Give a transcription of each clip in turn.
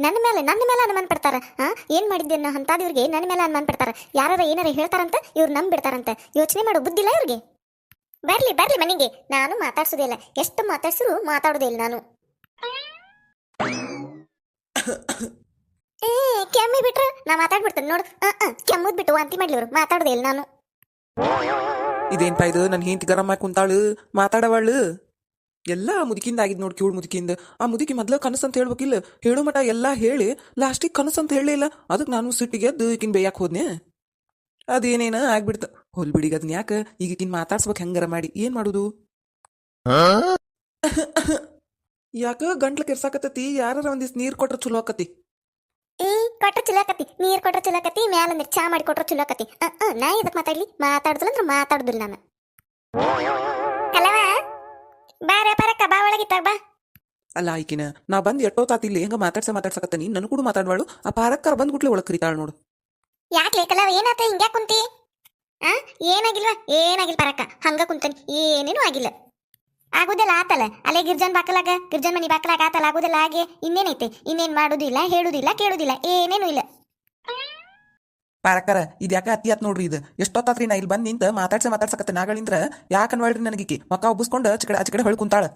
ನನ್ನ ಮೇಲೆ ನನ್ನ ಮೇಲೆ ಅನುಮಾನ ಪಡ್ತಾರ. ಹಾ ಏನ್ ಮಾಡಿದ್ದೆ ನಾ ಅಂತಾದಿವ್ರಿಗೆ ನನ್ನ ಮೇಲೆ ಅನುಮಾನ ಪಡ್ತಾರ. ಯಾರ ಏನಾರ ಹೇಳ್ತಾರಂತ, ಇವ್ರು ನಂಬಿಡ್ತಾರಂತ ಬಿಡ್ತಾರಂತ. ಯೋಚನೆ ಮಾಡೋ ಬುದ್ಧಿಲ್ಲ ಇವ್ರಿಗೆ. ಬರ್ಲಿ ಬರ್ಲಿ ಮನೆಗೆ. ನಾನು ಮಾತಾಡ್ಸೋದಿಲ್ಲ ಎಷ್ಟು ಮಾತಾಡ್ಸಿದ್ರು ಮಾತಾಡೋದೇ ಇಲ್ಲ ನಾನು. ಏ, ಕೆಮ್ಮಿ ಬಿಟ್ರ ನಾ ಮಾತಾಡ್ಬಿಡ್ತೇನೆ ನೋಡು. ಕೆಮ್ಮದ್ ಬಿಟ್ಟು ವಾಂತಿ ಮಾಡ್ಲಿ ಇವ್ರು. ಮಾತಾಡೋದೇ ಇಲ್ಲ ನಾನು. ಇದೇನ್ಪಾ ಇದು? ನನ್ನ ಹೆಂಡತಿ ಗರಂ ಹಾಕಿ ಕುಂತಾಳು. ಮಾತಾಡವಾಳು. ಎಲ್ಲ ಮುದುಕಿಂದ ಆಗಿದ್ ನೋಡಿ ಕಿವಳು ಮುದುಕಿಂದ. ಆ ಮುದುಕಿ ಮೊದ್ಲ ಕನಸು ಅಂತ ಹೇಳ್ಬೇಕಿಲ್ಲ ಹೇಳು ಮಟ ಎಲ್ಲ ಹೇಳಿ ಲಾಸ್ಟಿಗೆ ಕನಸು ಅಂತ ಹೇಳಲಿಲ್ಲ ಅದಕ್ಕೆ ನಾನು ಸಿಟ್ಟಿಗೆ ಎದ್ದು ಈಕಿನ ಬೇಯಕ್ಕೆ ಹೋದ್ನೆ. ಅದೇನೇನ ಆಗ್ಬಿಡ್ತ. ಹೋಲ್ ಬಿಡಿಗ ಅದನ್ನ ಯಾಕೆ? ಈಗ ಈಕಿನ ಮಾತಾಡ್ಸ್ಬೇಕು ಹೆಂಗಾರ ಮಾಡಿ. ಏನ್ ಮಾಡುದು? ಯಾಕ ಗಂಟ್ಲ ಕೆರ್ಸಾಕತ್ತತಿ? ಯಾರ ಒಂದಿಸ್ ನೀರ್ ಕೊಟ್ರ ಚಲೋ ಆಕತಿ? ಏ ಕೊಟ್ರ ಚುಲಾಕತಿ ನೀರ್ ಕೊಟ್ರ ಚುಲಾಕತಿ ಮ್ಯಾಲ ಚಾ ಮಾಡಿ ಕೊಟ್ರ ಚುಲಾಕತಿ ನಾ ಇದಕ್ ಮಾತಾಡ್ಲಿ? ಮಾತಾಡುದಿಲ್ಲ ಅಂದ್ರೆ ಮಾತಾಡುದಿಲ್ಲ ನಾನು. ಬಾರ ಪರಕ್ಕ ಬಾ ಒಳಗಿತ್ತ ಬಾ. ಅಲ್ಲ ಆಯ್ಕಿನ ನಾ ಬಂದ್ ಎಷ್ಟೋತಾತಿಲ್ಲಿ ಹೆಂಗ ಮಾತಾಡ್ಸ ಮಾತಾಡ್ಸಕತ್ತೀನಿ ನನ್ ಕೂಡ ಮಾತಾಡ್ವಾಳು. ಆ ಪಾರಕ್ಕರ್ ಬಂದ್ ಗುಟ್ಲೆ ಒಳಗ್ ಕರಿತಾಳ ನೋಡು. ಯಾಕೆ ಲೇಕಲ್ಲ ಏನಾತ ಹಿಂಗ್ಯಾ ಕುಂತಿ? ಆ ಏನಾಗಿಲ್ವಾ? ಏನಾಗಿಲ್ಲ ಪರಕ್ಕ ಹಂಗ ಕುಂತನಿ ಏನೇನು ಆಗಿಲ್ಲ. ಆಗುದಿಲ್ಲ ಆತಲ್ಲ ಅಲ್ಲೇ ಗಿರ್ಜನ್ ಬಾಕಲಾಗ ಗಿರ್ಜನ್ ಮನಿ ಬಾಕಲಾಗ ಆತಲ್ಲ ಆಗುದಿಲ್ಲ ಹಾಗೆ ಇನ್ನೇನೈತೆ? ಇನ್ನೇನ್ ಮಾಡುದಿಲ್ಲ ಹೇಳುದಿಲ್ಲ ಕೇಳುದಿಲ್ಲ ಏನೇನು ಇಲ್ಲ. ಪಾರಕ್ಕರ ಇದು ಯಾಕೆ ಅತಿ ಆತ್ ನೋಡ್ರಿ ಇದು? ಎಷ್ಟೊತ್ತಾತ್ರಿ ನಾ ಇಲ್ಲಿ ಬಂದು ನಿಂತ ಮಾತಾಡ್ಸ ಮಾತಾಡ್ಸಕತ್ತೆ ನಾಗಳಿಂದ್ರ ಯಾಕೆ ನೋಡ್ರಿ ನನಗಿಕ್ಕಿ ಮಕ್ಕ ಒಬ್ಬಸ್ಕೊಂಡ್ ಚಿಕಡೆ ಆಚಿಕಡೆ ಹೊಳ್ ಕುಂತಾಳ.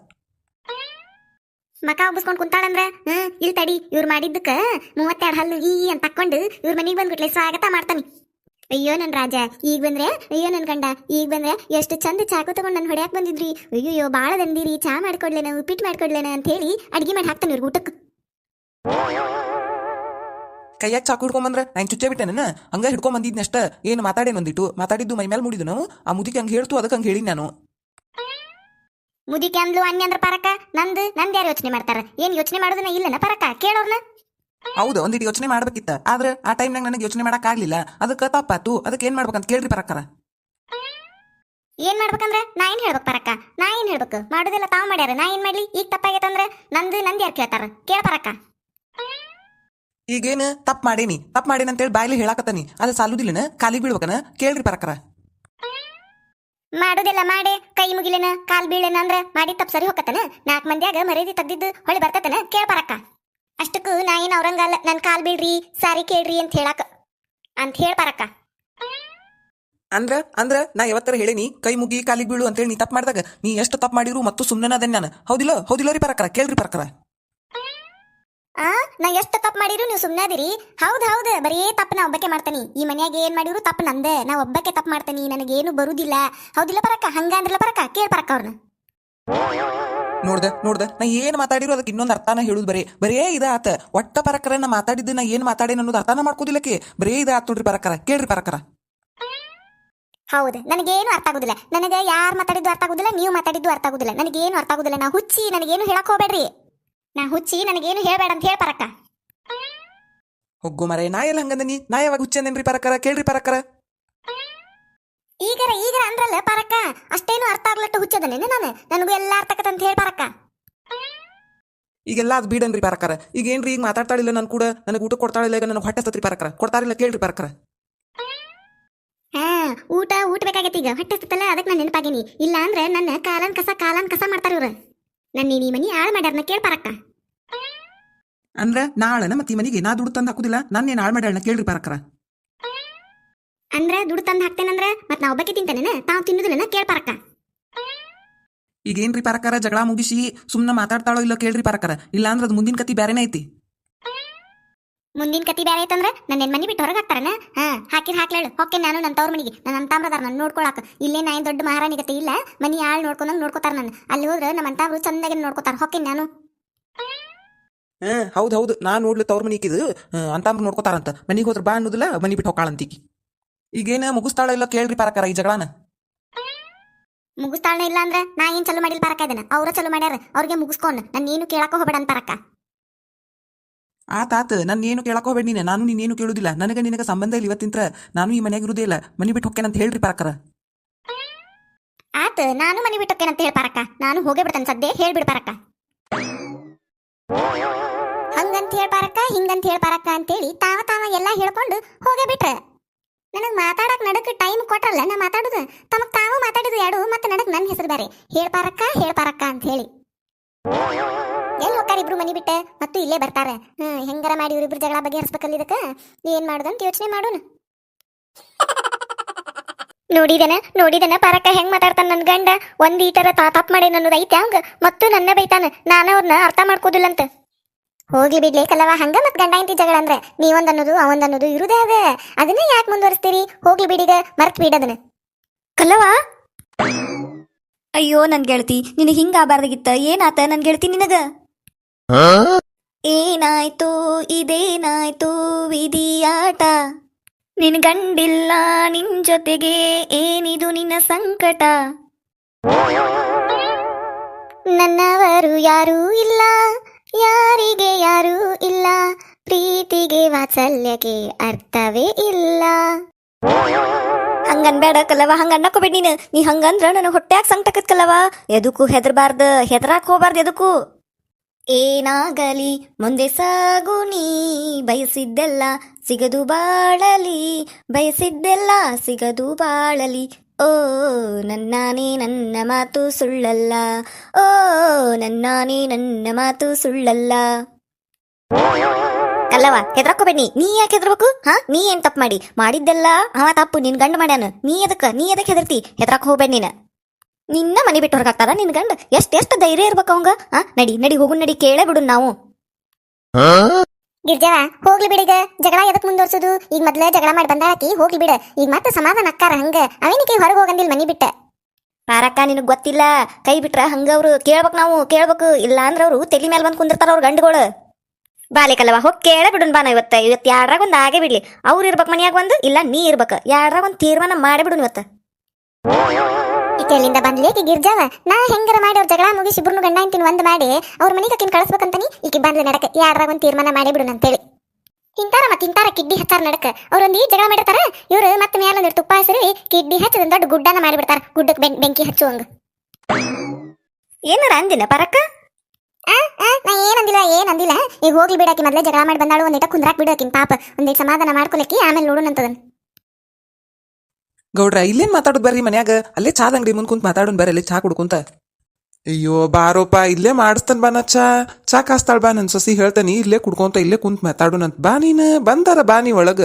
ಮಕ ಉಬ್ಬಿಸ್ಕೊಂಡ್ ಕುಂತಾಳಂದ್ರ ಹ್ಮ್ ಇಲ್ಲಿ ತಡಿ, ಇವ್ರು ಮಾಡಿದ್ದಕ್ಕ ಮೂವತ್ತೆರಡು ಹಲ್ಲು ಈ ಅಂತ ತಕ್ಕೊಂಡು ಇವ್ರ ಮನೆಗೆ ಬಂದ್ಬಿಟ್ಲೆ ಸ್ವಾಗತ ಮಾಡ್ತಾನೆ. ಅಯ್ಯೋ ನನ್ ರಾಜ, ಈಗ ಬಂದ್ರೆ? ಅಯ್ಯೋ ನನ್ ಗಂಡ, ಈಗ ಬಂದ್ರೆ ಎಷ್ಟು ಚಂದ ಚಾಕು ತಗೊಂಡು ನನ್ ಹೊಡ್ಯಾಕ್ ಬಂದಿದ್ರಿ? ಅಯ್ಯೋ ಬಾಳ ದಂದಿರಿ, ಚಾ ಮಾಡ್ಕೊಡ್ಲೇನ ಉಪ್ಪಿಟ್ಟು ಮಾಡ್ಕೊಡ್ಲೇನ ಅಂತ ಹೇಳಿ ಅಡಿಗೆ ಮಾಡಿ ಹಾಕ್ತಾನೆ ಇವ್ರಿಗೆ ಊಟಕ್ಕೆ ಕೈಯಾಗ ಚಾಕು ಹಿಡ್ಕೊಂಬಂದ್ರ ನಾನು ಚುಚ್ಚೆ ಬಿಟ್ಟೆನ ಹಂಗ ಹಿಡ್ಕೊಂಡ್ ಬಂದಿದ್ನ ಅಷ್ಟ. ಏನು ಮಾತಾಡೇನ್ ಒಂದಿಟ್ಟು ಮಾತಾಡಿದ್ದು ಮೈ ಮೇಲೆ ಮುಡಿದು ನಾವು ಆ ಮುದಿಕೆ ಹಂಗ ಹೇಳ್ತು ಅದಕ್ಕೆ ಹಂಗ ಹೇಳಿ ನಾನು. ಮುದಿಕೆ ಅಂದ್ಲು ಅನ್ಯ ಅಂದ್ರ ಪರಕ? ನಂದು? ನಂದು ಯಾರು ಯೋಚನೆ ಮಾಡ್ತಾರ? ಏನ್ ಯೋಚನೆ ಮಾಡೋದನ್ನ ಇಲ್ಲನ ಪರಕ? ಕೇಳೋರ್ನ? ಹೌದು ಒಂದಿಟ್ಟು ಯೋಚನೆ ಮಾಡ್ಬೇಕಿತ್ತ. ಆದ್ರೆ ಆ ಟೈಮ್ನಾಗ ನನಗೆ ಯೋಚನೆ ಮಾಡಕ್ ಆಗ್ಲಿಲ್ಲ. ಅದಕ್ಕೆ ತಪ್ಪಾತು ಅದಕ್ಕೆ ಏನ್ ಮಾಡ್ಬೇಕಂತ ಕೇಳ್ರಿ ಪರಕ್ಕರ ಏನ್ ಮಾಡ್ಬೇಕಂದ್ರ? ನಾ ಏನ್ ಹೇಳ್ಬೇಕು ಪರಕ? ನಾ ಏನ್ ಹೇಳ್ಬೇಕು? ಮಾಡೋದೆಲ್ಲ ತಾವ್ ಮಾಡ್ಯಾರ. ನಾ ಏನ್ ಮಾಡ್ಲಿ? ಈಗ ತಪ್ಪಾಗೈತಂದ್ರ ನಂದು ನಂದು ಯಾರು ಕೇಳ್ತಾರ? ಕೇಳ ಪರಕ. ಈಗೇನು ತಪ್ಪು ಮಾಡೇನಿ ತಪ್ಪು ಮಾಡೇನಿ ಅಂತೇಳಿ ಬಾಯಲ್ಲಿ ಹೇಳಾಕತ್ತಾನಿ. ಅದು ಸಾಲುದಿಲ್ಲನ? ಕಾಲಿ ಬೀಳ್ಬೇಕನ? ಕೇಳ್ರಿ ಪರಕರ. ಮಾಡುದಿಲ್ಲ ಮಾಡಿ. ಕೈ ಮುಗಿಲೇನ ಕಾಲ್ ಬೀಳೇನ ಅಂದ್ರ ಮಾಡಿ ತಪ್ಪ ಸರಿ ಹೋಗತ್ತನ ನಾಲ್ಕು ಮಂದಿಯಾಗ ಮರ್ಯಾದಿ ತೆಗ್ದಿದ್ದು ಹೊಳಿ ಬರ್ತತನ? ಕೇಳ ಪರಕ್ಕ ಅಷ್ಟಕ್ಕೂ ನಾ ಏನು ಅವ್ರಂಗಲ್ಲ ನನ್ ಕಾಲ್ ಬೀಳ್ರಿ ಸಾರಿ ಕೇಳ್ರಿ ಅಂತ ಹೇಳಾಕ ಅಂತ ಹೇಳ ಪರಕ್ಕ ಅಂದ್ರ ಅಂದ್ರ ನಾ ಯಾವತ್ತರ ಹೇಳೇನಿ ಕೈ ಮುಗಿ ಕಾಲಿಗೆ ಬೀಳು ಅಂತೇಳಿ ನೀ ತಪ್ಪು ಮಾಡಿದಾಗ ನೀ ಎಷ್ಟು ತಪ್ಪು ಮಾಡಿರು ಮತ್ತು ಸುಮ್ಮನೆ ಅದನ್ನ ನಾನು. ಹೌದಿಲ್ಲ ಹೌದಿಲ್ಲ ರೀ ಪರಕರ ಕೇಳ್ರಿ ಪರಕ್ಕರ ಆ? ನಾ ಎಷ್ಟು ತಪ್ಪು ಮಾಡಿರು ನೀವು ಸುಮ್ಮನೆ ಅದಿರಿ ಹೌದು ಹೌದು ಬರೀ ತಪ್ಪು ನಾ ಒಬ್ಬಕ್ಕೆ ಮಾಡ್ತಾನಿ. ಈ ಮನ್ಯಾಗ ಏನ್ ಮಾಡಿರು ತಪ್ಪು ನಂದೆ. ನಾ ಒಬ್ಬಕ್ಕೆ ತಪ್ಪು ನನಗೆ ನನಗೇನು ಬರುದಿಲ್ಲ. ಹೌದಿಲ್ಲ ಪರಕ್ಕ ಹಂಗ ಅಂದ್ರಲ್ಲ ಪರಕ್ಕ ಕೇಳ ಪರಕ್ಕ ಅವ್ರನ್ನ ನೋಡ್ದೆ ನೋಡ್ದೆ ನಾ ಏನ್ ಮಾತಾಡಿರೋ ಅದಕ್ಕೆ ಇನ್ನೊಂದು ಅರ್ಥನ ಹೇಳುದು ಬರೇ. ಬರೇ ಇದಾತ. ಒಟ್ಟ ಪರಕರ ನಾ ಮಾತಾಡಿದ್ದು ನಾ ಏನ್ ಮಾತಾಡೇನ ಅನ್ನೋದು ಅರ್ಥನ ಮಾಡ್ಕೋದಿಲ್ಲಕ್ಕೆ ಬರೇ ಇದ ಆತ್ ನೋಡ್ರಿ ಪರಕರ ಕೇಳ್ರಿ ಪರಕರ. ಹೌದು ನನಗೇನು ಅರ್ಥ ಆಗುದಿಲ್ಲ. ನನಗೆ ಯಾರು ಮಾತಾಡಿದ್ದು ಅರ್ಥ ಆಗುದಿಲ್ಲ ನೀವು ಮಾತಾಡಿದ್ದು ಅರ್ಥ ಆಗುದಿಲ್ಲ. ನನಗೇನು ಅರ್ಥ ಆಗುದಿಲ್ಲ. ನಾ ಹುಚ್ಚಿ ನನಗೇನು ಹೇಳಕ್ ಹೋಗ್ಬೇಡ್ರಿ. ನಾ ಹುಚ್ಚಿ ನನಗೇನು ಹೇಳ್ಬೇಡ ಅಂತ ಹೇಳ ಪರಕ್ಕ. ಹೊಗ್ಗು ಮರೆ ನಾ ಎಲ್ಲ ಹಂಗಂದನಿ ನಾ? ಯಾವಾಗ ಹುಚ್ಚಂದೇನ್ರಿ ಪರಕರ ಕೇಳ್ರಿ ಪರಕರ ಈಗರ ಈಗರ ಅಂದ್ರಲ್ಲ ಪರಕ್ಕ ಅಷ್ಟೇನು ಅರ್ಥ ಆಗ್ಲಟ್ಟು ಹುಚ್ಚದನೇನೆ ನಾನು? ನನಗೂ ಎಲ್ಲ ಅರ್ಥ ಅಂತ ಹೇಳಿ ಪರಕ್ಕ. ಈಗೆಲ್ಲ ಅದು ಬೀಡನ್ರಿ ಪರಕರ ಈಗ ಏನ್ರಿ ಈಗ ಮಾತಾಡ್ತಾಳಿಲ್ಲ ನನ್ ಕೂಡ? ನನಗೆ ಊಟ ಕೊಡ್ತಾಳಿಲ್ಲ ಈಗ ನನಗೆ ಹೊಟ್ಟೆ ಸತ್ರಿ ಪರಕರ ಕೊಡ್ತಾರಿಲ್ಲ ಕೇಳ್ರಿ ಪರಕರ ಹಾ ಊಟ ಊಟ ಬೇಕಾಗೈತಿ ಈಗ. ಹೊಟ್ಟೆ ಸುತ್ತಲ್ಲ ಅದಕ್ಕೆ ನಾನು ನೆನಪಾಗೀನಿ. ಇಲ್ಲ ಅಂದ್ರೆ ನನ್ನ ಕಾಲನ್ ಕಸ ಕಾಲನ್ ಕಸ ಮಾಡ್ತಾರ ಇವ್ರು. ನನ್ನ ನೀ ಮನಿ ಹಾಳು ಮಾಡ್ಯಾರನ್ನ ಕೇಳ ಪರಕ್ಕ ಅಂದ್ರ ನಾಳನ ಮತ್ತೆ ಮನಿಗೆ ನಾ ದುಡ್ಡು ತಂದು ಹಾಕುದಿಲ್ಲ ನಾನೇನು ಹಾಳು ಮಾಡ್ಯಾಳನ್ನ ಕೇಳ್ರಿ ಪರಕರ ಅಂದ್ರ ದುಡ್ಡು ತಂದು ಹಾಕ್ತೇನಂದ್ರ ಮತ್ ನಾ ಒಬ್ಬಕ್ಕೆ ತಿಂತೇನೆ ತಾವು ತಿನ್ನುದಿಲ್ಲ ಕೇಳ ಪರಕ್ಕ ಈಗ ಏನ್ರಿ ಪರಕರ ಜಗಳ ಮುಗಿಸಿ ಸುಮ್ಮನೆ ಮಾತಾಡ್ತಾಳೋ ಇಲ್ಲ ಕೇಳ್ರಿ ಪರಕರ ಇಲ್ಲ ಅಂದ್ರೆ ಅದು ಮುಂದಿನ ಕತಿ ಬೇರೆನೇ ಐತಿ. ಮುಂದಿನ ಕತಿ ಬೇರೆ ಐತಂದ್ರ ನನ್ನ ಮನಿ ಬಿಟ್ಟು ಹೊರಗೆ ಹಾಕ್ತಾರನ? ಹಾ ಹಾಕಿನ ಹಾಕ್ಲೇಳು ಹೊಕ್ಕೆ ನಾನು ನನ್ನ ತವ್ರ ಮನಿಗೆ. ನನ್ನ ಅಂತಾಮ್ರದಾರ ನನ್ನ ನೋಡ್ಕೊಳಾಕ. ಇಲ್ಲೇ ನಾ ದೊಡ್ಡ ಮಹಾರಾಣಿ ಗತಿ ಇಲ್ಲ. ಮನಿ ಆಳ್ ನೋಡ್ಕೊಂಡಂಗ್ ನೋಡ್ಕೊತಾರ ನನ್ನ ಅಲ್ಲಿ ಹೋದ್ರೆ ನಮ್ಮ ಅಂತಾವ್ರು ಚಂದಾಗಿ ನೋಡ್ಕೊತಾರ? ಹೊಕ್ಕೆ ನಾನು? ಹೌದ್ ಹೌದು ಹೌದು. ನಾ ನೋಡ್ಲಿ ತವ್ರ ಮನಿ ಇಕ್ಕಿದ್ ಅಂತಾಮ್ರ ನೋಡ್ಕೋತಾರಂತ. ಮನಿಗೆ ಹೋದ್ರ ಬಾ ಅನ್ನೋದಿಲ್ಲ ಮನಿ ಬಿಟ್ಟು ಹೋಗಾಳಂತೀಕಿ ಈಗೇನ ಮುಗಿಸ್ತಾಳ ಇಲ್ಲ ಕೇಳ್ರಿ ಪಾರಕಾರ ಈ ಜಗಳನ? ಮುಗಿಸ್ತಾಳ ಇಲ್ಲ ಅಂದ್ರೆ ನಾ ಏನ್ ಚಲೋ ಮಾಡಿಲ್ಲ ಪಾರಕ ಇದನ್ನ? ಅವ್ರ ಚಲೋ ಮಾಡ್ಯಾರ. ಅವ್ರಿಗೆ ಮುಗಿಸ್ಕೊಂಡ್. ನಾನು ಏನು ಕೇಳಾಕ ಹೋಗ್ಬೇಡ ಅಂತ ಪರಕ ಆತಾತ ನನ್ನ ಏನು ಕೇಳಕ್ ಹೋಗ್ಬೇಡ ನೀನು. ನಾನು ನೀನೇನು ಕೇಳುದಿಲ್ಲ. ನನಗೆ ನಿನಗೆ ಸಂಬಂಧ ಇಲ್ಲ ಇವತ್ತಿಂತ್ರ ನಾನು ಈ ಮನೆಯಾಗ ಇರುದೇ ಇಲ್ಲ. ಮನಿ ಬಿಟ್ಟು ಹೊಕ್ಕೇನಂತ ಹೇಳ್ರಿ ಪಾರಕರ ಆತ, ನಾನು ಮನಿ ಬಿಟ್ಟೋಕೇನಂತ ಹೇಳಿ ಪಾರಕ್ಕ. ನಾನು ಹೋಗೇ ಬಿಡ್ತೇನೆ ಸದ್ಯ. ಹೇಳ್ಬಿಡ್ ಪಾರಕ ಹಂಗಂತ ಹೇಳಿ ಪಾರಕ ಹಿಂಗಂತ ಹೇಳಿ ಅಂತ ಅಂತೇಳಿ ತಾವ ತಾವ ಎಲ್ಲ ಹೇಳ್ಕೊಂಡು ಹೋಗೇ ಬಿಟ್ರ. ನನಗೆ ಮಾತಾಡಕ್ ನಡಕ್ ಟೈಮ್ ಕೊಟ್ರಲ್ಲ, ನಾ ಮಾತಾಡುದು. ತಮಗ್ ತಾವು ಮಾತಾಡಿದ್ರು ಎರಡು ಮತ್ತೆ ನಡಕ್ ನನ್ನ ಹೆಸರು ಬೇರೆ. ಹೇಳ್ ಪರಕ್ಕ ಹೇಳ್ ಪರಕ್ಕ ಅಂತ ಹೇಳಿ. ಎಲ್ಲಿ ಹೋಗ್ತಾರ ಇಬ್ರು ಮನಿ ಬಿಟ್ಟೆ? ಮತ್ತು ಇಲ್ಲೇ ಬರ್ತಾರೆ. ಹ್ಮ್, ಹೆಂಗಾರ ಮಾಡಿ ಇವ್ರಿಬ್ರು ಜಗಳ ಬಗೆಹರಿಸ್ಬೇಕಲ್ಲ ಇದಕ್ಕ? ಏನ್ ಮಾಡುದಂತ ಯೋಚನೆ ಮಾಡೋಣ. ನೋಡಿದನ? ನೋಡಿದನ? ಪರಕ, ಹೆಂಗ್ ಮಾತಾಡ್ತಾನ ನನ್ ಗಂಡ? ಒಂದ್ ಈ ತರ ತಾತಾಪ್ ಮಾಡಿ ಅನ್ನೋದು ಐತೆ ಹಂಗ ಮತ್ತು ನನ್ನ ಬೈತಾನ. ನಾನ ಅವ್ರನ್ನ ಅರ್ಥ ಮಾಡ್ಕೋದಿಲ್ಲಂತ ಹೋಗ್ಲಿ ಬಿಡ್ಲಿ ಕಲವ ಹಂಗ ಮತ್ ಗಂಡ ಇಂತಿ ಜಗಳ ಅಂದ್ರೆ? ನೀವೊಂದ್ ಅನ್ನೋದು, ಅವಂದ್ ಅನ್ನೋದು ಇರುದೇ ಅದ. ಅದನ್ನ ಯಾಕೆ ಮುಂದುವರಿಸ್ತೀರಿ? ಹೋಗ್ಲಿ ಬಿಡಿಗ ಮರ್ತ್ ಬಿಡದನ ಕಲವ ಅಯ್ಯೋ, ನನ್ ಗೆಳತಿ, ನಿನಗೆ ಹಿಂಗಾಗಬಾರ್ದಾಗಿತ್ತ ಏನಾತ ನನ್ ಗೆಳತಿ ನಿನಗ? ಏನಾಯ್ತು? ಇದೇನಾಯ್ತು? ವಿಧಿಯಾಟ? ನಿನ್ ಗಂಡಿಲ್ಲ, ನಿನ್ ಜೊತೆಗೆ ಏನಿದು ನಿನ್ನ ಸಂಕಟ? ನನ್ನವರು ಯಾರೂ ಇಲ್ಲ, ಯಾರಿಗೆ ಯಾರೂ ಇಲ್ಲ, ಪ್ರೀತಿಗೆ ವಾತ್ಸಲ್ಯಕ್ಕೆ ಅರ್ಥವೇ ಇಲ್ಲ. ಹಂಗನ್ಬೇಡ ಕಲ್ಲವ ಹಂಗ ಅನ್ನಕೋಬೇಡ ನೀನು. ನೀ ಹಂಗಂದ್ರ ನನಗೆ ಹೊಟ್ಯಾಗ ಸಂಕಟಕ್ಕಲ್ಲವ ಎದಕ್ಕೂ ಹೆದರ್ಬಾರ್ದು, ಹೆದರಾಕ್ ಹೋಗ್ಬಾರ್ದು ಎದಕ್ಕೂ ಏನಾಗಲಿ? ಮುಂದೆ ಸಾಗು ನೀ. ಬಯಸಿದ್ದೆಲ್ಲ ಸಿಗದು ಬಾಳಲಿ. ಬಯಸಿದ್ದೆಲ್ಲ ಸಿಗದು ಬಾಳಲಿ. ಓ, ನನ್ನಾನೇ ನನ್ನ ಮಾತು ಸುಳ್ಳಲ್ಲ. ಓ, ನನ್ನಾನೇ ನನ್ನ ಮಾತು ಸುಳ್ಳಲ್ಲ. ಕಲ್ಲವ ಹೆದರ್ಕೋಬೇಡಿ ನೀ ಯಾಕೆ ಹೆದರ್ಬೇಕು? ಹಾ? ನೀ ಏನ್ ತಪ್ಪು ಮಾಡಿ? ಮಾಡಿದ್ದೆಲ್ಲ ಅವ ತಪ್ಪು. ನಿನ್ ಗಂಡ ಮಾಡ್ಯಾನ. ನೀ ಅದಕ್ಕ ನೀ ಅದಕ್ಕೆ ಹೆದರ್ತಿ? ಹೆದರಕ್ ಹೋಗ್ಬೇಡ ನೀನ. ನಿನ್ನ ಮನೆ ಬಿಟ್ಟು ಹೊರಗಾಗ್ತಾರ? ನಿನ್ ಗಂಡ ಎಷ್ಟ್ ಎಷ್ಟ್ ಧೈರ್ಯ ಇರ್ಬೇಕು ಅವಂಗ? ಹಾ ನಡಿ ನಡಿ ಹೋಗು ನಡಿ ಕೇಳೇ ಬಿಡು ನಾವು. ಗಿರ್ಜಾ ಹೋಗ್ಲಿ ಬಿಡಿಗ ಜಗಳ ಎದಕ್ ಮುಂದುವರ್ಸೋದು? ಈಗ ಮೊದ್ಲ ಜಗಳ ಮಾಡಿ ಬಂದಾಕಿ ಹೋಗ್ಲಿ ಬಿಡ. ಈಗ ಮತ್ತೆ ಸಮಾಧಾನ ಅಕ್ಕಾರ ಹಂಗ. ಅವೇನಿಕೆ ಹೊರಗೆ ಹೋಗಂದಿಲ್ಲ ಮನಿ ಬಿಟ್ಟ. ಪಾರಕ್ಕ ನಿನಗ್ ಗೊತ್ತಿಲ್ಲ? ಕೈ ಬಿಟ್ರ ಹಂಗ ಅವ್ರು ಕೇಳ್ಬೇಕು ನಾವು ಕೇಳ್ಬೇಕು. ಇಲ್ಲ ಅಂದ್ರ ಅವ್ರು ತಲಿ ಮೇಲೆ ಬಂದ್ ಕುಂದಿರ್ತಾರ ಅವ್ರ ಗಂಡುಗಳು. ಬಾಲೆ ಕಲ್ಲವ ಹೋಗಿ ಕೇಳೇ ಬಿಡುನ್ ಬಾ ನಾ ಇವತ್ತ. ಇವತ್ತು ಯಾರಾಗ ಒಂದ್ ಆಗೇ ಬಿಡ್ಲಿ. ಅವ್ರು ಇರ್ಬೇಕು ಮನ್ಯಾಗ ಒಂದು ಇಲ್ಲ ನೀ ಇರ್ಬೇಕು. ಯಾರಾಗ ಒಂದ್ ತೀರ್ಮಾನ ಮಾಡಿಬಿಡುನ್ ಇವತ್ತ. ಎಲ್ಲಿಂದ ಬಂದ್ಲೇಕಿ ಗಿರ್ಜಾವ ನಾ ಹೆಂಗಾರ ಮಾಡಿ ಅವ್ರ ಜಗಳ ಮುಗಿಸಿ ಇಬ್ರು ಗಂಡ ಅಂತೀನಿ ಒಂದ್ ಮಾಡಿ ಅವ್ರ ಮನೆಗೆ ಅಕ್ಕಿನ ಕಳಿಸ್ಬೇಕಂತಾನಿ ಈಕೆ ಬಂದ್ಲೆ ನಡಕ ಯಾರಾಗ ಒಂದು ತೀರ್ಮಾನ ಮಾಡಿ ಬಿಡುನ್ ಅಂತೇಳಿ. ತಿಂತಾರ ಮತ್ತೆ ತಿಂತಾರ ಕಿಡ್ಡಿ ಹಚ್ಚಾರ ನಡಕ. ಅವ್ರೊಂದ್ ಈ ಜಗಳ ಮಾಡಿರ್ತಾರ ಇವ್ರು ಮತ್ತೆ ಮೇಲೆ ಒಂದಿಟ್ಟು ತುಪ್ಪ ಹಸಿರಿ ಕಿಡ್ಡಿ ಹಚ್ಚದ ದೊಡ್ಡ ಗುಡ್ಡನ ಮಾಡಿಬಿಡ್ತಾರ ಗುಡ್ಡಕ್ಕೆ ಬೆಂಕಿ ಬೆಂಕಿ ಹಚ್ಚುವಂಗ. ಏನಾರ ಅಂದಿನ ಪರಕ್ಕ ನಾ ಏನಂದಿಲ್ಲ ಏನಂದಿಲ್ಲ ಈಗ ಹೋಗ್ಲಿ ಬಿಡಾಕಿ ಮೊದಲೇ ಜಗಳ ಮಾಡಿ ಬಂದಾಳು ಒಂದಿಟ ಕುಂದ್ರಾಕ್ ಬಿಡಾಕಿನ್ ಪಾಪ. ಒಂದೇ ಸಮಾಧಾನ ಮಾಡ್ಕೊಳಕ್ಕೆ ಆಮೇಲೆ ನೋಡೋಣಂತದನ್ ಗೌಡ್ರ ಇಲ್ಲೇನ್ ಮಾತಾಡೋದು ಬರ್ರಿ ಮನ್ಯಾಗ? ಅಲ್ಲೇ ಚಾದ ಅಂಗಡಿ ಮುಂದ್ ಕುಂತ್ ಮಾತಾಡೋನ್ ಬರ್ರಿ ಅಲ್ಲಿ ಚಾ ಕುಡ್ಕೊಂತ. ಅಯ್ಯೋ ಬಾರೋಪ ಇಲ್ಲೇ ಮಾಡಿಸ್ತಾನ ಬಾ ನಾ ಚಾ. ಚಾ ಕಾಸ್ತಾಳ ಬಾ ನನ್ ಸೊಸಿ ಹೇಳ್ತಾನಿ ಇಲ್ಲೇ ಕುಡ್ಕೊಂತ ಇಲ್ಲೇ ಕುಂತ್ ಮಾತಾಡೋಣಂತ ಬಾ ನೀನ್ ಬಂದಾರ ಬಾ ನೀ ಒಳಗ.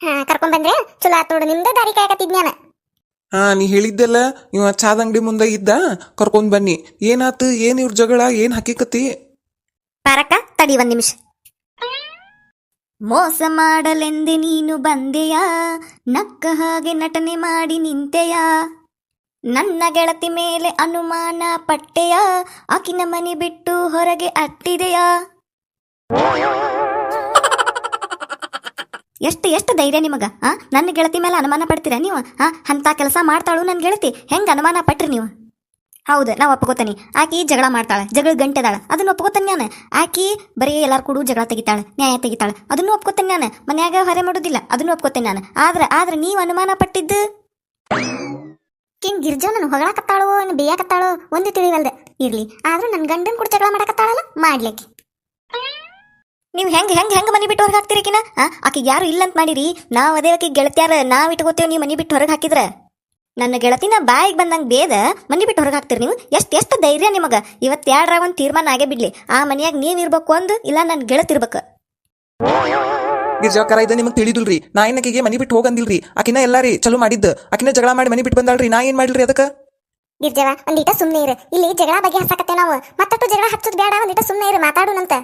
ಹಾ ಕರ್ಕೊಂಡ್ ಬಂದ್ರೆ? ಚಲೋ ಆತ್ ನೋಡು ನಿಮ್ದ ದಾರಿ ಕಾಯಕತ್ತಿದ್ನ್ಯಾನ ಹಾ ನೀ ಹೇಳಿದ್ದೆಲ್ಲ ಇವ ಚಾದ ಅಂಗಡಿ ಮುಂದೆ ಇದ್ದ ಕರ್ಕೊಂಡ್ ಬನ್ನಿ. ಏನಾತು ಏನ್ ಇವ್ರ ಜಗಳ ಏನ್ ಹಕ್ಕಿಕತಿ ಪಾರಕ್ಕ ತಡಿ ಒಂದ್ ನಿಮಿಷ. ಮೋಸ ಮಾಡಲೆಂದೆ ನೀನು ಬಂದೆಯಾ? ನಕ್ಕ ಹಾಗೆ ನಟನೆ ಮಾಡಿ ನಿಂತೆಯಾ? ನನ್ನ ಗೆಳತಿ ಮೇಲೆ ಅನುಮಾನ ಪಟ್ಟೆಯ? ಆಕಿನ ಮನೆ ಬಿಟ್ಟು ಹೊರಗೆ ಅಟ್ಟಿದೆಯಾ? ಎಷ್ಟು ಎಷ್ಟು ಧೈರ್ಯ ನಿಮಗ, ಆ? ನನ್ನ ಗೆಳತಿ ಮೇಲೆ ಅನುಮಾನ ಪಡ್ತೀರಾ ನೀವು? ಆ ಅಂತ ಕೆಲಸ ಮಾಡ್ತಾಳು ನನ್ನ ಗೆಳತಿ. ಹೆಂಗೆ ಅನುಮಾನ ಪಟ್ರಿ ನೀವು? ಹೌದು ನಾ ಒಪ್ಕೋತಾನೆ. ಆಕಿ ಜಗಳ ಮಾಡ್ತಾಳೆ, ಜಗಳ ಗಂಟೆದಾಳ, ಅದನ್ನ ಒಪ್ಕೋತಾನೆ ನಾನು. ಆಕಿ ಬರೀ ಎಲ್ಲಾರು ಕೂಡ ಜಗಳ ತೆಗಿತಾಳೆ, ನ್ಯಾಯ ತೆಗಿತಾಳೆ, ಅದನ್ನು ಒಪ್ಕೋತಾನೆ ನಾನು. ಮನ್ಯಾಗ ಹೊರೆ ಮಾಡೋದಿಲ್ಲ, ಅದನ್ನು ಒಪ್ಕೋತೇನೆ ನಾನು. ಆದ್ರೆ ಆದ್ರೆ ನೀವು ಅನುಮಾನ ಪಟ್ಟಿದ್ದು? ಕಿಂಗ್ ಗಿರ್ಜಾ ನಾನು ಹೊಗಳಾಕತ್ತಾಳೋ ಏನು ಬೇಯಾಕತ್ತಾಳೋ ಒಂದು ತಿಳಿವಲ್ದೆ. ಇರ್ಲಿ, ಆದ್ರೂ ನನ್ನ ಗಂಡನ್ ಕೂಡ ಜಗಳ ಮಾಡಕತ್ತಾಳಲ್ಲ ಮಾಡ್ಲಿಕ್ಕೆ ನೀವು ಹೆಂಗ್ ಹೆಂಗ್ ಹೆಂಗ್ ಮನೆ ಬಿಟ್ಟು ಹೊರಗೆ ಹಾಕ್ತಿರಿ ಆಕಿನ? ಆ, ಆಕಿಗೆ ಯಾರು ಇಲ್ಲ ಅಂತ ಮಾಡಿರಿ. ನಾವು ಅದೇ ಆಕಿ ಗೆಳತಿಯಾರ, ನಾವು ಇಟ್ಕೋತೇವೆ, ನೀವು ಮನೆ ಬಿಟ್ಟು ಹೊರಗೆ ಹಾಕಿದ್ರ. ನನ್ನ ಗೆಳತಿನ ಬಾಯಿಗೆ ಬಂದಂಗೆ ಬೇದ ಮನೆ ಬಿಟ್ಟು ಹೊರಗೆ ಹಾಕ್ತೀರಿ ನೀವು? ಎಷ್ಟು ಎಷ್ಟು ಧೈರ್ಯ ನಿಮಗೆ. ಇವತ್ತು ಯಾರ ಒಂದು ತೀರ್ಮಾನ ಆಗೇ ಬಿಡ್ಲಿ. ಆ ಮನೆಯಾಗ ನೀವ್ ಇರ್ಬೇಕು ಒಂದು ಇಲ್ಲ ನನ್ನ ಗೆಳತಿರ್ಬೇಕು ಗಿರ್ಜಾಕರ ಇದೆ ನಿಮಗೆ ತಿಳಿದಿಲ್ರಿ. ನಾ ಏನಕ್ಕೆ ಮನೆ ಬಿಟ್ಟು ಹೋಗಂದಿಲ್ರಿ. ಆಕಿನ ಎಲ್ಲಾರಿ ಚಲೋ ಮಾಡಿದ್ದು. ಆಕಿನ ಜಗಳ ಮಾಡಿ ಮನೆ ಬಿಟ್ಟು ಬಂದಾಳ್ರಿ. ನಾ ಏನು ಮಾಡಿಲ್ರಿ ಅದಕ್ಕೆ? ಗಿರ್ಜವ ಒಂದೀಟ ಸುಮ್ಮನೆ ಇರು. ಇಲ್ಲಿ ಜಗಳ ಬಗ್ಗೆ ಹಸಾಕತ್ತೆ ನಾವು. ಮತ್ತಷ್ಟು ಜಗಳ ಹಚ್ಚೋದು ಬೇಡ ಒಂದೀಟ ಸುಮ್ಮನೆ ಇರು. ಮಾತಾಡೋಣಂತ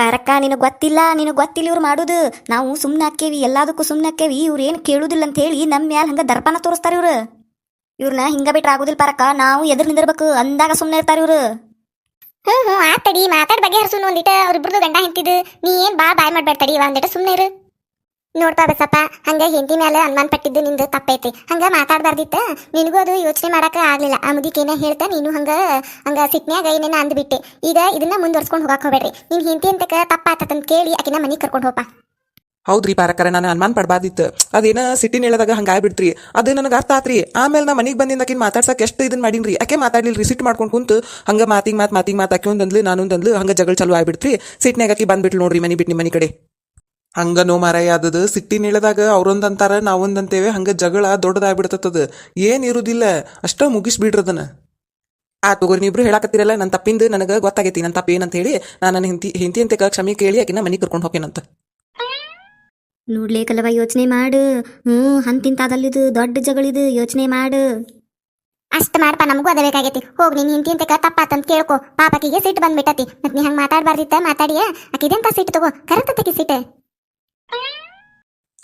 ಪಾರಕ್ಕ ನಿನಗೆ ಗೊತ್ತಿಲ್ಲ ನಿನಗೆ ಗೊತ್ತಿಲ್ಲ ಇವ್ರು ಮಾಡೋದು. ನಾವು ಸುಮ್ಮನೆ ಹಾಕೇವಿ ಎಲ್ಲದಕ್ಕೂ ಸುಮ್ಮನೆ ಹಾಕೇವಿ ಇವ್ರು ಏನು ಕೇಳುದಿಲ್ಲ ಅಂತ ಹೇಳಿ ನಮ್ಮ ಮ್ಯಾಲ ಹಂಗೆ ದರ್ಪಣ ತೋರಿಸ್ತಾರೆ ಇವ್ರು. ಇವ್ರನ್ನ ಹಿಂಗೆ ಬಿಟ್ರೆ ಆಗೋದಿಲ್ಲ ಪಾರಕ್ಕ, ನಾವು ಎದುರು ನಿಂದಿರ್ಬೇಕು, ಅಂದಾಗ ಸುಮ್ಮನೆ ಇರ್ತಾರೆ ಇವರು. ಹ್ಞೂ ಹ್ಞೂ ಆತಡಿ ಮಾತಾಡ್ ಬಗ್ಗೆ ಹರ್ಸುನು ಒಂದಿಟ ಅವ್ರಿಬ್ರದು ಗಂಡ ಹಿಂತಿದ್ದು ನೀ ಏನು ಬಾ ಬಾಯ್ ತಡಿ ಇವ ಒಂದಿಟ ಸುಮ್ಮನೆ ಇರು. ನೋಡ್ಪಾ ಬಸಪ್ಪ, ಹಂಗ ಹೆಂಡತಿ ಮೇಲೆ ಅನುಮಾನ ಪಟ್ಟಿದ್ದು ನಿಂದು ತಪ್ಪೈತಿ. ಹಂಗ ಮಾತಾಡ್ಬಾರ್ದಿತ್ತ. ನಿನಗೂ ಅದು ಯೋಚನೆ ಮಾಡಕ ಆಗ್ಲಿಲ್ಲ. ಆ ಮುದಿಕೇನ ಹೇಳ್ತಾ, ನೀನು ಹಂಗ ಹಂಗ ಸಿಟ್ನ್ಯಾಗ ಏನೇನ ಅಂದ್ಬಿಟ್ಟೆ. ಈಗ ಇದನ್ನ ಮುಂದುವರ್ಸ್ಕೊಂಡು ಹೋಗಕ್ ಹೋಗ್ಬೇಡ್ರಿ. ನಿನ್ ಹೆಂಡತಿ ಅಂತಕ ತಪ್ಪಾತಂತ ಕೇಳಿ ಆಕಿನ ಮನಿ ಕರ್ಕೊಂಡು ಹೋಪ ಹೌದ್ರಿ ಪಾರಕರ, ನಾನು ಅನುಮಾನ ಪಡಬಾರ್ದಿತ್ತು. ಅದೇನ ಸಿಟ್ಟಿನ ಹೇಳದಾಗ ಹಂಗ ಆಗ್ಬಿಡ್ತ್ರಿ ಅದು ನನಗೆ ಅರ್ಥ ಆತ್ರಿ. ಆಮೇಲೆ ನಾ ಮನಿಗೆ ಬಂದಿಂದ ಆಕಿನ ಮಾತಾಡ್ಸಕ್ಕೆ ಎಷ್ಟು ಇದನ್ನ ಮಾಡೀನ್ರಿ. ಆಕೆ ಮಾತಾಡ್ಲಿಲ್ರಿ ಸಿಟ್ಟು ಮಾಡ್ಕೊಂಡು ಕುಂತು. ಹಂಗೆ ಮಾತಿಗೆ ಮಾತು ಮಾತಿಗೆ ಮಾತು ಆಕೆ ಒಂದಂದ್ಲು ನಾನು ಒಂದಂದ್ಲು ಹಂಗ ಜಗಳ ಚಲೋ ಆಗ್ಬಿಡ್ತ್ರಿ ಸಿಟ್ನಾಗ ಆಕಿ ಬಂದ್ಬಿಟ್ಲು ನೋಡ್ರಿ ಮನಿ ಬಿಟ್ಟು ನಿಮ್ಮ ಮನಿ ಕಡೆ. ಹಂಗ ನೋ ಮಾರಾಯ ಅದದ ಸಿಟ್ಟಿನ ಹೇಳದಾಗ ಅವ್ರೊಂದಂತಾರ ನಾವೊಂದಂತೇವೆ ಹಂಗ ಜಗಳ ದೊಡ್ಡದಾಗ್ಬಿಡ್ತದ ಏನ್ ಇರುದಿಲ್ಲ ಅಷ್ಟ ಮುಗಿಸ್ಬಿಡ್ರದನ್ನ ಆ ತಗೋರಿ ನೀಬ್ರು ಹೇಳಾಕತ್ತಿರಲ್ಲ ನನ್ನ ತಪ್ಪಿಂದ ನನಗೆ ಗೊತ್ತಾಗೈತಿ ನನ್ನ ತಪ್ಪು ಏನಂತ ಹೇಳಿ ನಾನು ನನ್ನ ಹಿಂತಿ ಹಿಂತಿ ಅಂತ ಕ್ಷಮೆ ಕೇಳಿ ಆಕಿನ ಮನೆ ಕರ್ಕೊಂಡು ಹೋಗ್ಯಾನಂತ ನೋಡ್ಲೇಕಲ್ಲವ ಯೋಚನೆ ಮಾಡು. ಹ್ಞೂ ಹಂತಿಂತಾದಲ್ಲಿದು ದೊಡ್ಡ ಜಗಳಿದು ಯೋಚನೆ ಮಾಡು. ಅಷ್ಟ ಮಾಡಪ್ಪ ನಮಗೂ ಅದ ಬೇಕಾಗೈತಿ. ಹೋಗ್ ನೀನ್ ಹಿಂತಿ ಅಂತ ತಪ್ಪಾತಂತ ಕೇಳ್ಕೊ. ಪಾಪಕಿಗೆ ಸಿಟ್ಟು ಬಂದ್ಬಿಟ್ಟತಿ. ಮತ್ ನೀ ಹಂಗ ಮಾತಾಡ್ಬಾರ್ದಿತ್ತ ಮಾತಾಡಿಯ? ಆಕಿದೆಂತ ಸಿಟ್ಟು ತಗೋ? ಕರೆತತಕಿ ಸಿಟ್ಟು.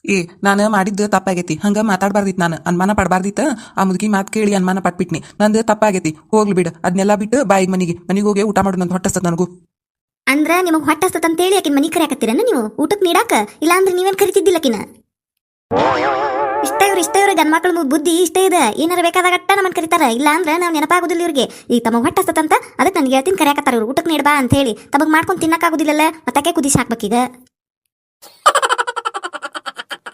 ಏ, ನಾನು ಮಾಡಿದ್ದು ತಪ್ಪಾಗೈತಿ. ಹಂಗ ಮಾತಾಡ್ಬಾರ್ದಿತ್ತು ನಾನು. ಅನುಮಾನ ಪಡಬಾರ್ದಿತ್ತು. ಆ ಮುದುಕಿ ಮಾತು ಕೇಳಿ ಅನುಮಾನ ಪಟ್ಬಿಟ್ನಿ. ನಂದು ತಪ್ಪಾಗೈತಿ. ಹೋಗ್ಲಿ ಬಿಡು. ಅದನ್ನೆಲ್ಲ ಬಿಟ್ಟು ಬಾಯಿಗೆ ಮನೆಗೆ. ಮನೆಗೆ ಹೋಗಿ ಊಟ ಮಾಡು ನಂದು ಹೊಟ್ಟಸ್ತದ ನನಗೂ. ಅಂದ್ರ ನಿಮಗ್ ಅಂತ ಹೇಳಿ ಆಕಿನ ಮನಿ ಕರೆಯಾಕತ್ತೀರನ ನೀವು? ಊಟಕ್ಕೆ ನೀಡಾಕ? ಇಲ್ಲ ಅಂದ್ರೆ ನೀವೇನ್ ಕರಿತಿದ್ದಿಲ್ಲಕಿನ ಇಷ್ಟ ಇವ್ರು ಇಷ್ಟ ಇವ್ರ ಗಂಡ್ಮಕ್ಳ ಬುದ್ಧಿ ಇಷ್ಟ ಇದೆ. ಏನಾರ ಬೇಕಾದಾಗಟ್ಟ ನಮ್ಮನ್ ಕರಿತಾರ. ಇಲ್ಲ ಅಂದ್ರೆ ನಾವು ನೆನಪಾಗುದಿಲ್ಲ ಇವ್ರಿಗೆ. ಈಗ ಹೊಟ್ಟಸ್ತದ ಅಂತ ಅದಕ್ಕೆ ನನ್ಗೆ ಹೇಳ್ತೀನಿ ಕರೆಯಾಕತ್ತಾರ ಇವ್ರು. ಊಟಕ್ಕೆ ನೀಡಬಾ ಅಂತ ಹೇಳಿ. ತಮಗೆ ಮಾಡ್ಕೊಂಡು ತಿನ್ನಕ್ಕಾಗುದಿಲ್ಲಲ್ಲ. ಮತ್ತಕ್ಕೆ ಕುದಿಸಿ ಹಾಕ್ಬೇಕೀಗ.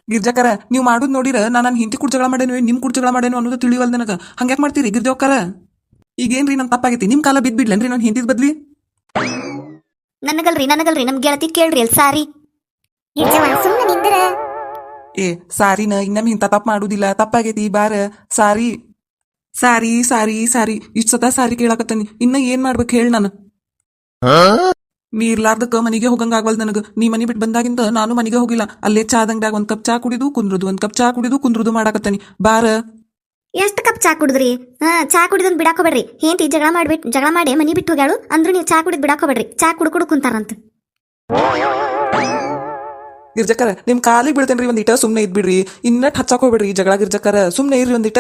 ಗಿರ್ಜಾಕರ ನೀವು ಮಾಡೋದು ನೋಡಿರ ನಾನು ನನ್ನ ಹಿಂತಿ ಕುಡ್ಜಗಳ ಮಾಡೇನು ನಿಮ್ ಕುಡ್ಜಗಳ ಮಾಡೇನು ಅನ್ನೋದು ತಿಳಿವಲ್ ನನಗೆ. ಹಂಗ್ಯಾಕೆ ಮಾಡ್ತೀರಿ ಗಿರ್ಜಾಕರ ಈಗೇನ್ರಿ ನನ್ನ ತಪ್ಪಾಗೈತಿ? ನಿಮ್ ಕಾಲ ಬಿದ್ದ ಬಿಡ್ಲೇನ್ರಿ ನಾನು ಹಿಂದಿದ್ ಬದ್ಲಿ? ನನಗಲ್ರಿ ನನಗಲ್ರಿ ನಮ್ ಗೆಳತಿ ಕೇಳ್ರಿ ಅಲ್ಲಿ ಸಾರಿ. ಸುಮ್ಮನೆ ನಿಂದ್ರ? ಏ ಸಾರಿನ ಇನ್ನೊಮ್ಮೆ ಇಂಥ ತಪ್ಪು ಮಾಡುದಿಲ್ಲ. ತಪ್ಪಾಗೈತಿ ಬಾರ. ಸಾರಿ. ಸಾರಿ ಸಾರಿ ಸಾರಿ. ಇಷ್ಟ ಸತ ಸಾರಿ ಕೇಳಾಕತ್ತೀನಿ. ಇನ್ನ ಏನ್ ಮಾಡ್ಬೇಕು ಹೇಳಿ ನಾನು? ನೀ ಇರ್ಲಾರ್ದಕ್ಕ ಮನೆಗೆ ಹೋಗಂಗ ಆಗ್ವಲ್ ನನಗ. ನೀ ಮನಿ ಬಿಟ್ಟು ಬಂದಾಗಿಂದ ನಾನು ಮನೆಗೆ ಹೋಗಿಲ್ಲ. ಅಲ್ಲೇ ಚಾದಂಗಡ್ಯಾಗ ಒಂದ್ ಕಪ್ ಚಾ ಕುಡಿದು ಕುಂದ್ರದು ಒಂದ್ ಕಪ್ ಚಾ ಕುಡಿದು ಕುಂದ್ರದು ಮಾಡಾಕತ್ತಾನಿ. ಬಾರ. ಎಷ್ಟ್ ಕಪ್ ಚಾ ಕುಡಿದ್ರಿ? ಹಾ ಚಾ ಬಿಡಾಕ ಬಿಡಾಕೋಬೇಡ್ರಿ. ಹೇಂತಿ ಜಗಳ ಮಾಡ್ಬಿಟ್ ಜಗಳ ಮಾಡಿ ಮನಿ ಬಿಟ್ಟು ಹೋಗ್ಯಾಳು. ಅಂದ್ರೂ ನೀವು ಚಾ ಕುಡಿದ್ ಬಿಡಾಕೋಬೇಡ್ರಿ. ಚಾ ಕುಡು ಕುಡು ಕುಂತಾರಂತ. ಗಿರ್ಜಕ್ಕರ ನಿಮ್ ಕಾಲಿಗೆ ಬಿಡ್ತೇನ್ರಿ ಒಂದ್ ಇಟ ಸುಮ್ನೆ ಇದ್ಬಿಡ್ರಿ. ಇನ್ನಟ್ ಹಚ್ಚಾಕ್ ಹೋಗ್ಬೇಡ್ರಿ ಜಗಳ ಗಿರ್ಜಕ್ಕರ. ಸುಮ್ನೆ ಇರ್ರಿ ಒಂದಿಟ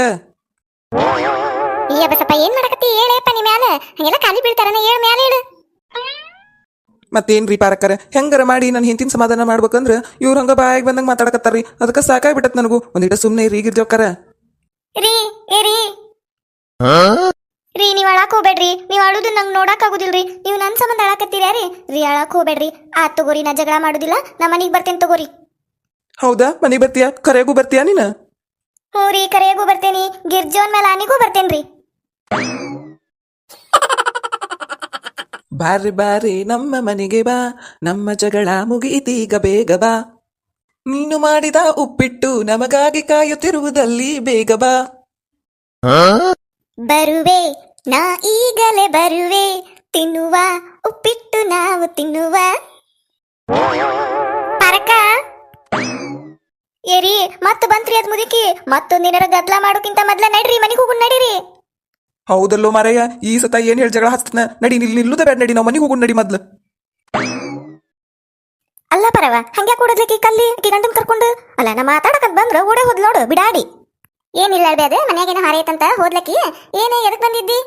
ಬಸಪ್ಪ ಏನ್ ಮಾಡಕತ್ತಿ? ಹೇಳಪ್ಪ ನಿಮ್ಮ ಮ್ಯಾಲ ಹಂಗೆಲ್ಲ ಕಾಲಿ ಬೀಳ್ತಾರನ? ಹೇಳ ಮ್ಯಾಲ ಹೇಳು ಮತ್ತೇನ್ರಿ ಪಾರಕ್ಕರ? ಹೆಂಗಾರ ಮಾಡಿ ನನ್ನ ಹಿಂತಿನ ಸಮಾಧಾನ ಮಾಡ್ಬೇಕಂದ್ರ ಇವ್ರ ಹಂಗ ಬಾಯಿಗೆ ಬಂದಂಗ ಮಾತಾಡಕತ್ತಾರ್ರಿ. ಅದಕ್ಕೆ ಸಾಕಾಗ್ಬಿಟ್ಟತ್ ನನಗೂ. ಒಂದಿಟ ಸುಮ್ನೆ ಇರ್ರಿ ಗಿರ್ಜೋಕರ ರೀ ಏ ರೀ. ರೀ ನೀವ್ ಅಳಾಕ್ ಹೋಗ್ಬೇಡ್ರಿ. ನೀವ್ ಅಳುದು ನಂಗ್ ನೋಡಕ್ ಆಗುದಿಲ್ರಿ. ನೀವ್ ನನ್ ಸಂಬಂಧ ಅಳಾಕತ್ತೀರ ರೀ? ರೀ ಅಳಾಕ್ ಹೋಗ್ಬೇಡ್ರಿ. ಆ ತಗೋರಿ ನಾ ಜಗಳ ಮಾಡುದಿಲ್ಲ. ನಾ ಮನಿಗ್ ಬರ್ತೇನೆ ತಗೋರಿ. ಹೌದಾ? ಮನಿಗ್ ಬರ್ತೀಯಾ? ಕರೆಗೂ ಬರ್ತೀಯಾ ನೀನ? ಹ್ಞೂ ರೀ ಕರೆಯಾಗೂ ಬರ್ತೇನಿ. ಗಿರ್ಜೋನ್ ಮೇಲೆ ಆನಿಗೂ ಬರ್ತೇನ್ರಿ. ಬಾರಿ ಬಾರಿ ನಮ್ಮ ಮನೆಗೆ ಬಾ, ನಮ್ಮ ಜಗಳ ಮುಗಿಯಿತೀಗ ಬೇಗ ಬಾ. ನೀನು ಮಾಡಿದ ಉಪ್ಪಿಟ್ಟು ನಮಗಾಗಿ ಕಾಯುತ್ತಿರುವುದಲ್ಲಿ ಬೇಗ ಬಾ. ಬರುವೆ, ನಾ ಈಗಲೇ ಬರುವೆ, ತಿನ್ನುವ ಉಪ್ಪಿಟ್ಟು ನಾವು ತಿನ್ನುವ. ಪರಕ. ಏರಿ, ಮತ್ತೆ ಬಂತ್ರಿ ಅದ್ ಮುದುಕಿ ಮತ್ತೊಂದಿನರ ಗದ್ಲ ಮಾಡೋಕ್ಕಿಂತ ಮೊದ್ಲ ನಡ್ರಿ, ಮನಿಗ್ ಹೋಗುನ್ ನಡೀರಿ. ಹೌದಲ್ಲೋ ಮಾರಯ್ಯ ಈ ಸತ ಏನ್ ಹೇಳಿ ಜಗಳ ಹಚ್ತನ ನಡಿ ನಿಲ್ ನಿಲ್ಲುದ ಬೇಡ ನಡಿ ನಾವು ಮನೆಗೆ ಹೋಗೋಣ ನಡಿ ಮೊದ್ಲು. ಅಲ್ಲ ಪರವ ಹಂಗೆ ಕೂಡದ್ಲಿಕ್ಕೆ ಕಲ್ಲಿ ಆಕಿ ಗಂಡನ್ ಕರ್ಕೊಂಡು? ಅಲ್ಲ, ನಾ ಮಾತಾಡಕಂತ ಬಂದ್ರ, ಓಡೇ ಹೋದ್ ನೋಡು, ಬಿಡಾಡಿ. ಏನಿಲ್ಲ ಅದೇ ಅದು, ಮನ್ಯಾಗೇನ ಹಾರೈತಂತ ಹೋದ್ಲಕ್ಕಿ? ಏನೇ ಎದಕ್ ಬಂದಿದ್ದಿ?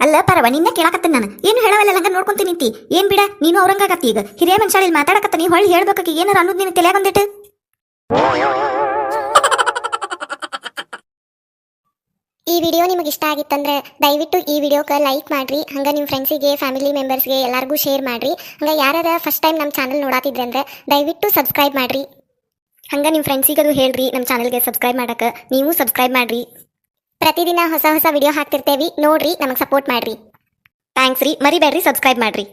ಅಲ್ಲ ಪರವ, ನಿನ್ನ ಕೇಳಕತ್ತೀನಿ ನಾನು. ಏನು ಹೇಳವಲ್ಲ ಹಂಗ ನೋಡ್ಕೊಂತೀನಿ ನಿಂತಿ? ಏನ್ ಬಿಡ, ನೀನು ಅವ್ರಂಗಾಗತ್ತಿ ಈಗ. ಹಿರಿಯ ಮನುಷ್ಯ ಮಾತಾಡಕತ್ತ, ನೀ ಹೊಳ್ಳಿ ಹೇಳ್ಬೇಕಾಗಿ ಏನಾರ ಅನ್ನೋದು ನಿನ್ನ ತಲೆ ಬಂದಿಟ್ಟು ವಿಡಿಯೋ ನಿಮಗೆ ಇಷ್ಟ ಆಗಿತ್ತಂದ್ರೆ ದಯವಿಟ್ಟು ಈ ವಿಡಿಯೋಕ್ಕೆ ಲೈಕ್ ಮಾಡಿರಿ. ಹಂಗೆ ನಿಮ್ಮ ಫ್ರೆಂಡ್ಸಿಗೆ ಫ್ಯಾಮಿಲಿ ಮೆಂಬರ್ಸ್ಗೆ ಎಲ್ಲರಿಗೂ ಶೇರ್ ಮಾಡಿರಿ. ಹಂಗೆ ಯಾರಾರ ಫಸ್ಟ್ ಟೈಮ್ ನಮ್ಮ ಚಾನಲ್ ನೋಡಾತಿದ್ರೆ ಅಂದ್ರೆ ದಯವಿಟ್ಟು ಸಬ್ಸ್ಕ್ರೈಬ್ ಮಾಡಿರಿ. ಹಂಗೆ ನಿಮ್ಮ ಫ್ರೆಂಡ್ಸಿಗದು ಹೇಳ್ರಿ ನಮ್ಮ ಚಾನಲ್ಗೆ ಸಬ್ಸ್ಕ್ರೈಬ್ ಮಾಡೋಕ್ಕೆ ನೀವು ಸಬ್ಸ್ಕ್ರೈಬ್ ಮಾಡಿರಿ. ಪ್ರತಿದಿನ ಹೊಸ ಹೊಸ ವಿಡಿಯೋ ಹಾಕ್ತಿರ್ತೇವೆ. ನೋಡಿರಿ, ನಮಗೆ ಸಪೋರ್ಟ್ ಮಾಡ್ರಿ. ಥ್ಯಾಂಕ್ಸ್ ರೀ. ಮರಿಬೇಡ್ರಿ ಸಬ್ಸ್ಕ್ರೈಬ್ ಮಾಡ್ರಿ.